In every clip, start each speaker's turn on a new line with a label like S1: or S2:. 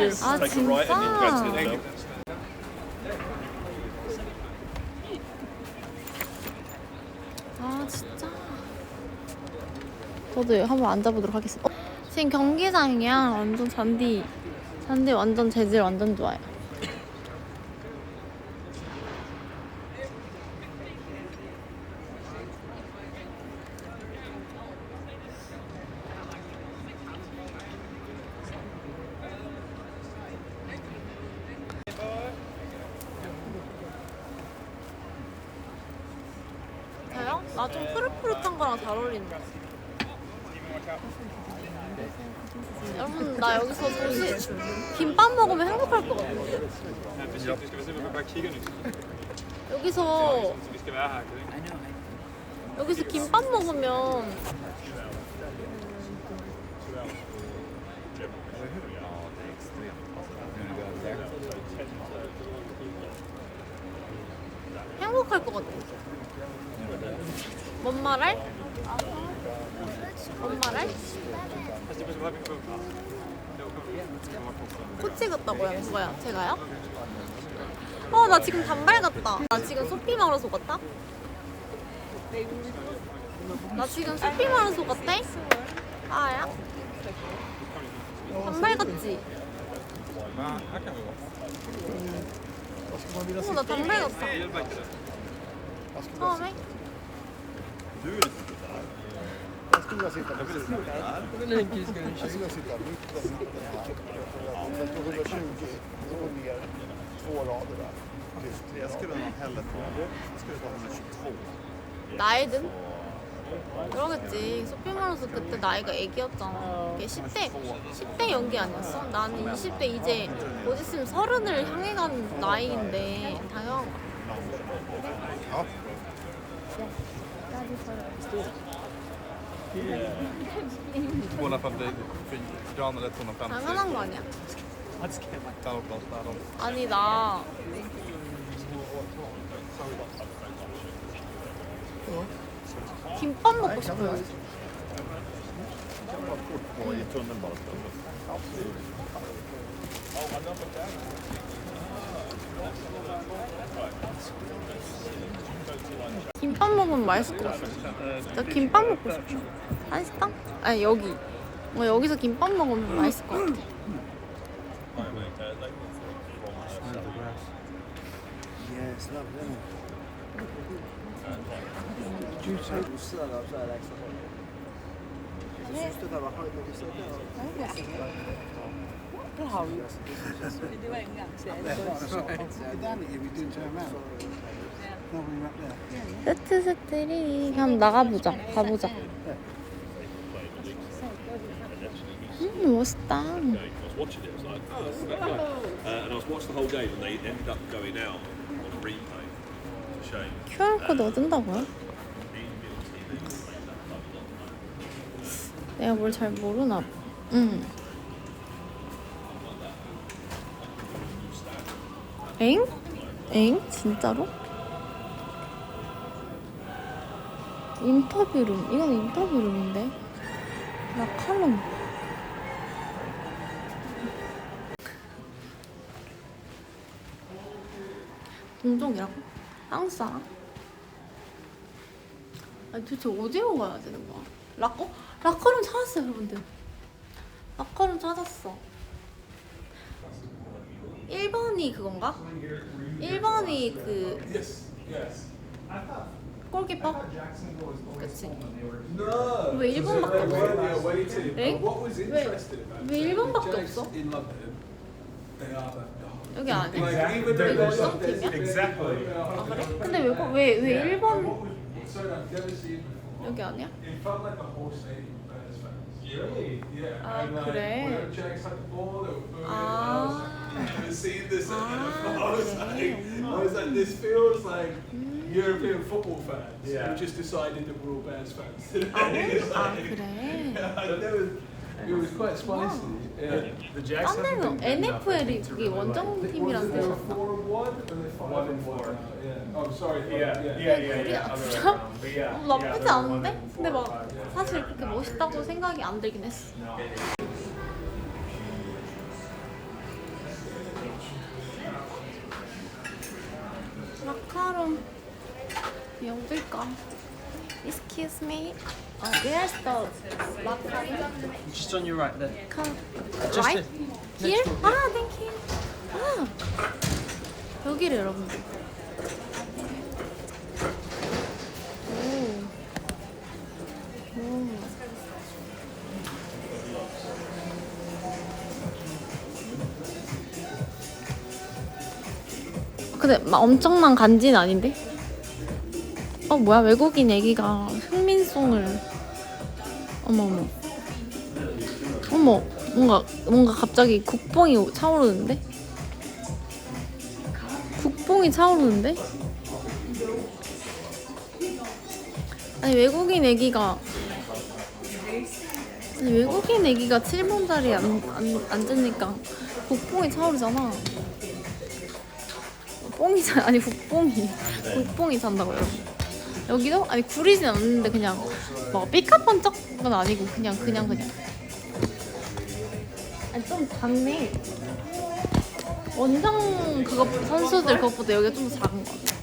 S1: Guys.
S2: 아,
S1: Take a right and then go to the
S2: 진짜? 아 진짜. 저도 한번 앉아보도록 하겠습니다. 어, 지금 경기장이야. 완전 잔디, 잔디 완전 재질 완전 좋아요. 나 좀 푸릇푸릇한 거랑 잘 어울린다. 여러분 나 여기서 잠시 김밥 먹으면 행복할 것 같아. 여기서? 여기서 김밥 먹으면 행복할 것 같아. 뭔 말할? 뭔 말할? 코치 같다고요? 누가요? 제가요? 어, 나 지금 단발 같다. 나 지금 소피 마르소 같다? 나 지금 소피 마르소 같아? 아야? 단발 같지? 어, 나 단발 같다. 처음에?
S3: Jag skulle vilja sitta precis här. Jag skulle vilja sitta mitten. Ja, 120 och ner två rader där. Lyft tre
S4: Jag skulle
S3: rader.
S4: nog hellre ta, jag skulle ta 122.
S2: 나이든? 그러겠지. 마르소 그때 나이가 애기였잖아. 이게 10대, 10대 연기 아니었어? 나는 20대 이제 곧 있으면 서른을 향해 간 나이인데 당연
S4: Ja. Dan eller 250.
S2: 당연한 거 아니야?
S4: Där där,
S2: 아니 나 김밥 먹고 싶어요.
S1: Och i tunnelbanan.
S2: 김밥 먹으면 맛있을 것 같아. 나 김밥 먹고 싶어. 한식당? 아니 여기. 어, 여기서 김밥 먹으면 맛있을 것 같아.
S3: Yes, lovely. Danny, we didn't turn around. No, we went there.
S2: 세트 세트리 한번 나가보자. 가보자. 음 멋있다.
S1: Watching it. I was like, oh, this is that good. Uh, and I was watching the whole game, and they ended up going out on a replay. It's a shame.
S2: QR 코드 얻은다고요? 내가 뭘 잘 모르나 봐. 응. 엥? 엥? 진짜로? 인터뷰룸. 이건 인터뷰룸인데. 나 칼럼. 동종이라고? 한국 사람? 아니 도대체 어디로 가야 되는 거야? 락커? 락커룸 찾았어요 여러분들 락커룸 찾았어 1번이 그건가? 1번이 그 골키퍼? 그치 왜 1번밖에 없어? 엥? 왜, 왜 1번밖에 없어? 여기 아니야? 여기 원정팀이야?
S5: Exactly.
S2: 아 그래? 근데 왜, 거- 왜, 왜 1번 여기 아니야? Ah,
S6: like
S2: 그래. 아,
S6: I've never seen this.
S2: Ah,
S6: I was like, I was like, this feels like European football fans
S5: Yeah.
S6: who just decided that we're all Bears fans.
S2: 아,
S6: It's
S2: 아
S6: like-
S2: 그래?
S6: I know it was quite spicy. Yeah.
S5: The Jacks
S2: 딴 데는 NFL이 그게 원정팀이란
S6: They were
S2: 뜻이었어
S6: four and one, or they five
S5: One
S6: and
S5: and four.
S6: one now? Yeah. Oh, sorry.
S5: Yeah,
S6: five,
S5: yeah, yeah, yeah.
S2: 그게
S5: yeah. Other way
S2: 진짜?
S5: around. But yeah,
S2: 어,
S5: yeah,
S2: 나쁘지
S5: they're one
S2: 않은데?
S5: and
S2: 근데
S5: four or
S2: 막
S5: five, yeah.
S2: 사실 그렇게 멋있다고 생각이 안 들긴 했어. Excuse me. Uh, where's the macaron?
S5: Just on your right there.
S2: Come
S5: Just
S2: right here? 아, thank you. 아, 여기를 여러분들. 오. 오. 근데 막 엄청난 간지는 아닌데? 어 뭐야? 외국인 애기가 흥민송을. 어머 어머. 어머 뭔가 뭔가 갑자기 국뽕이 차오르는데? 국뽕이 차오르는데? 아니 외국인 애기가 아니 외국인 애기가 7번 자리에 안, 안, 앉으니까 국뽕이 차오르잖아. 뽕이 차 아니 국뽕이 국뽕이 찬다고 여러분 여기도? 아니 구리진 않는데 그냥 막 삐까번쩍은 아니고 그냥 그냥 그냥. 아니 좀 작네. 원정 그거 선수들 그것보다 여기가 좀 더 작은 거 같아.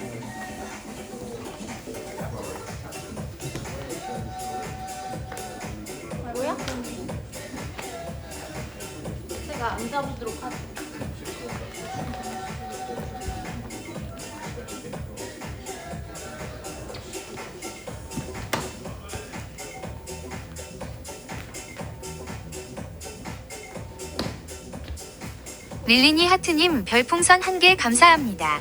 S2: 뭐 제가 앉아보도록 하죠.
S7: 릴리니 하트님 별풍선 한 개 감사합니다.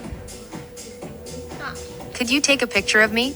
S7: Could you take a picture of me?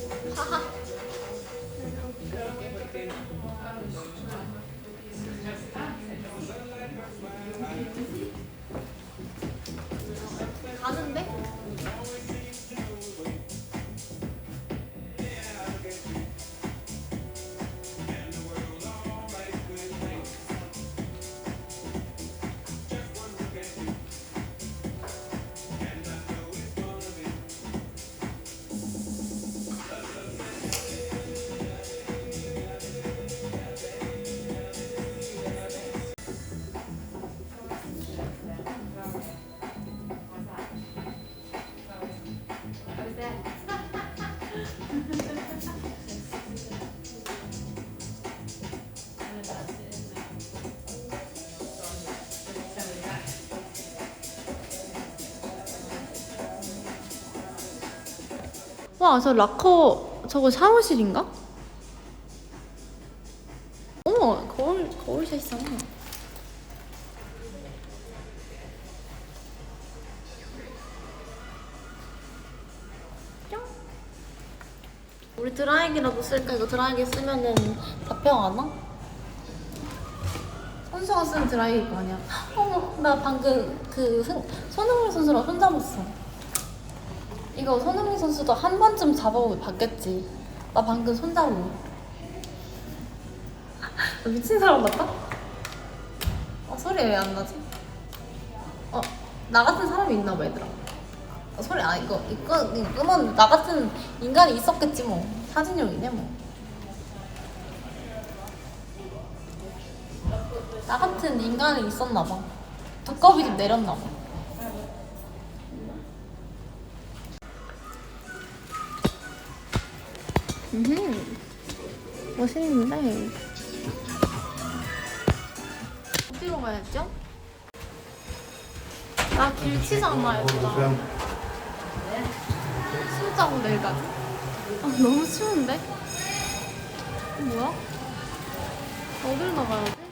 S2: 와, 저 락커 저거 샤워실인가? 어머, 거울 거울샷 있잖아. 뿅. 우리 드라이기라도 쓸까? 이거 드라이기 쓰면은 잡형 안 와? 선수가 쓰는 드라이기 거 아니야? 어머, 나 방금 그 손- 손흥민 선수랑 손 잡았어. 이거 손흥민 선수도 한 번쯤 잡아보고 봤겠지. 나 방금 손 잡고. 나 미친 사람 같다? 어, 소리 왜 안 나지? 어, 나 같은 사람이 있나 봐, 얘들아. 어, 소리, 아, 이거, 이거, 이거 끄면 나 같은 인간이 있었겠지, 뭐. 사진용이네, 뭐. 나 같은 인간이 있었나 봐. 두꺼비 좀 내렸나 봐. 음, 멋있는데. 어디로 가야죠? 나 길치장 가야겠다. 진짜로 내일 가지? 아, 너무 추운데? 뭐야? 어딜 나가야지?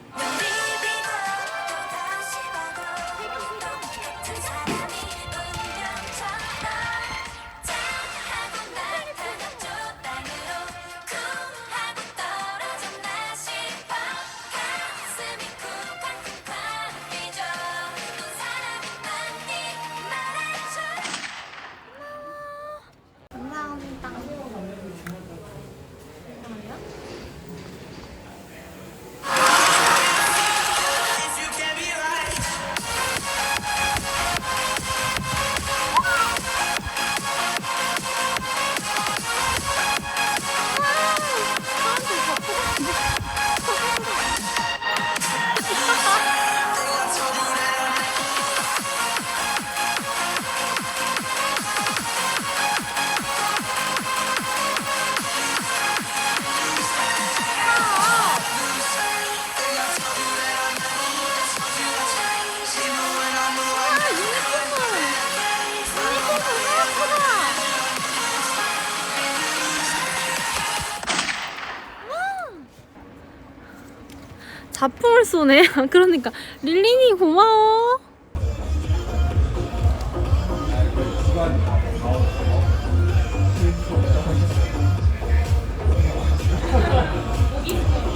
S2: 자풍을 쏘네. 그러니까 릴린이 고마워.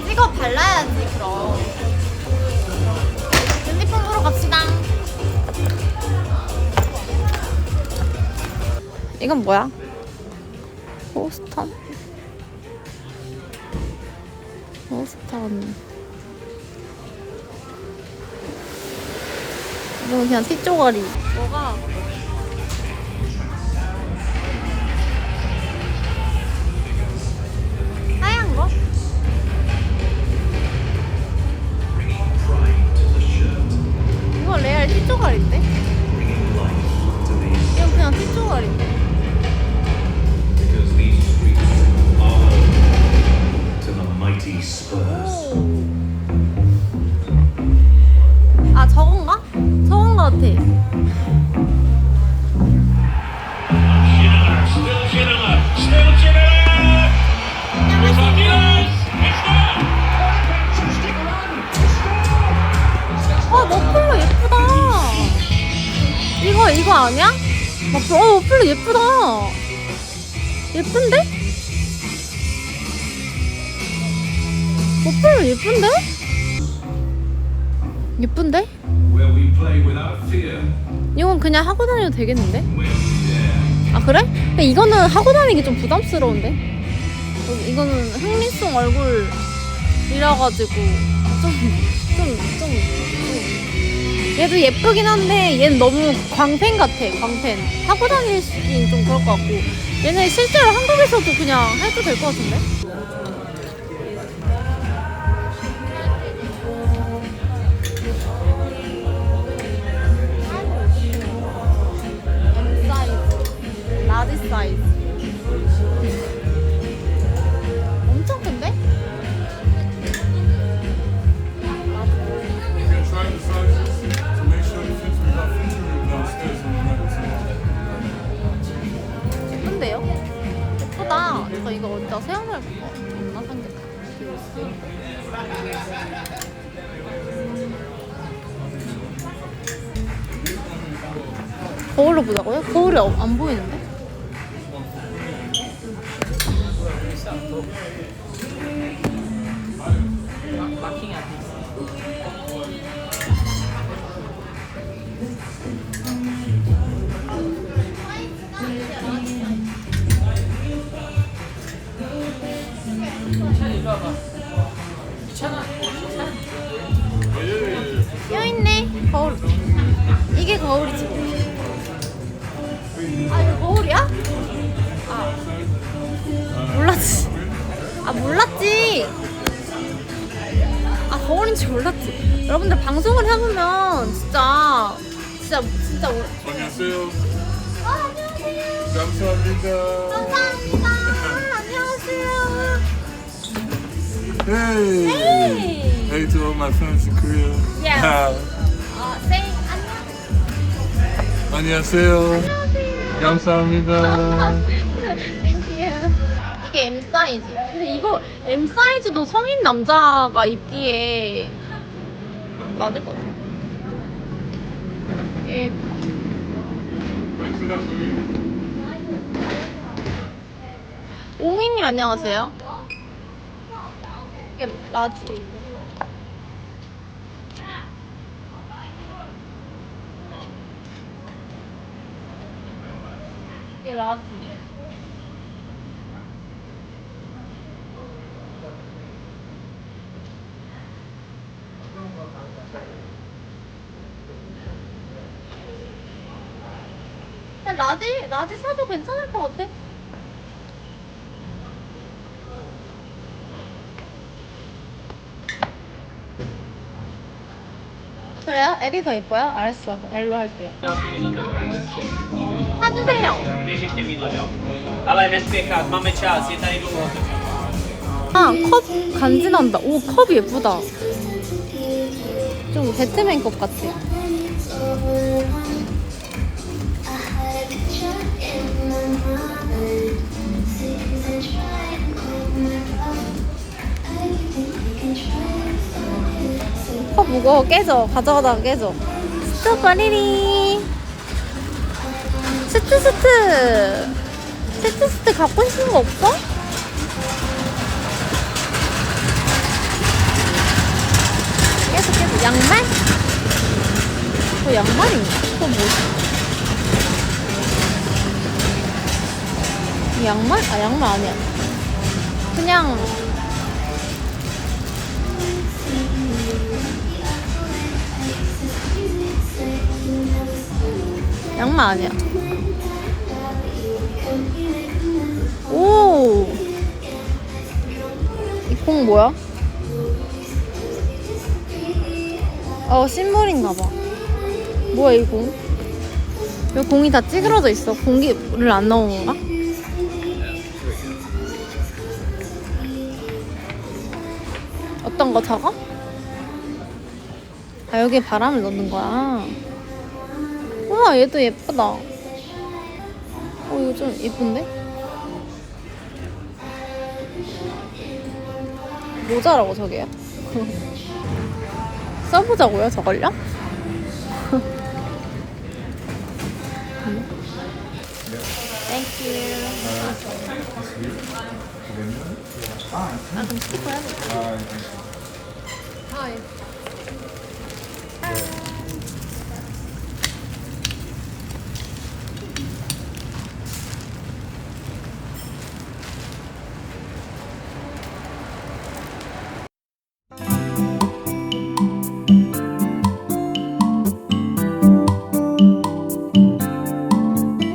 S2: 찍어 발라야지 그럼. 핸드폰 보러 갑시다. 이건 뭐야? 호스턴? 호스턴. 이건 그냥 티조가리. 뭐가? 하얀 거? 이거 레알 티조가리인데? 아니야? 머플러 어 머플러 예쁘다. 예쁜데? 머플러 예쁜데? 예쁜데? 이건 그냥 하고 다녀도 되겠는데? 아 그래? 근데 이거는 하고 다니기 좀 부담스러운데? 어, 이거는 흥미송 얼굴이라 가지고 좀 좀 좀 좀, 좀. 얘도 예쁘긴 한데 얘는 너무 광팬 같아 광팬 하고 다니긴 좀 그럴 것 같고 얘는 실제로 한국에서도 그냥 해도 될 것 같은데? 라지 사이즈. 저 이거 어디다 세워놓을 거 없나 삼겹살. 거울로 보자고요? 거울이 어- 안 보이는데? 이게 거울이지 아 이거 거울이야? 아 몰랐지 아 몰랐지 아 거울인지 몰랐지 여러분들 방송을 해보면 진짜 진짜 진짜 몰...
S6: 안녕하세요.
S2: 아 안녕하세요
S6: 감사합니다.
S2: 감사합니다 안녕하세요
S6: Hey.
S2: Hey.
S6: Hey to all my friends in Korea.
S2: Yeah. 안녕
S6: 안녕하세요. 감사합니다.
S2: 이게 M 사이즈. 근데 이거 M 사이즈도 성인 남자가 입기에 맞을 것 같아. 예. 오민님 안녕하세요. 이게 라지. 이게. 그냥 라지 라지 사도 괜찮을 것 같아. 그래요? 에리 더 예뻐요? 알았어. 엘로 할게요. 사주세요.
S8: Ale nespěchat, máme čas, je tady dlouho.
S2: 아, 컵 간지난다. 오, 컵 예쁘다. 좀 배트맨 컵 같아. 이거 깨져. 가져가다가 깨져. 스토버리리. 스트 스트. 스트 스트 갖고 싶은 거 없어? 깨져 깨져. 양말? 저 양말인가? 그거 뭐지? 양말? 아 양말 아니야. 그냥 양말 아니야. 오! 이공 뭐야? 어, 심볼인가 봐. 뭐야, 이 공? 왜 공이 다 찌그러져 있어? 공기를 안 넣은 건가? 어떤 거 저거? 아, 여기에 바람을 넣는 거야. 우와, 얘도 예쁘다. 어, 이거 좀 예쁜데? 모자라고 저게요? 써보자고요 저걸요? 땡큐 아, 그럼 스티커 해볼까? Hi.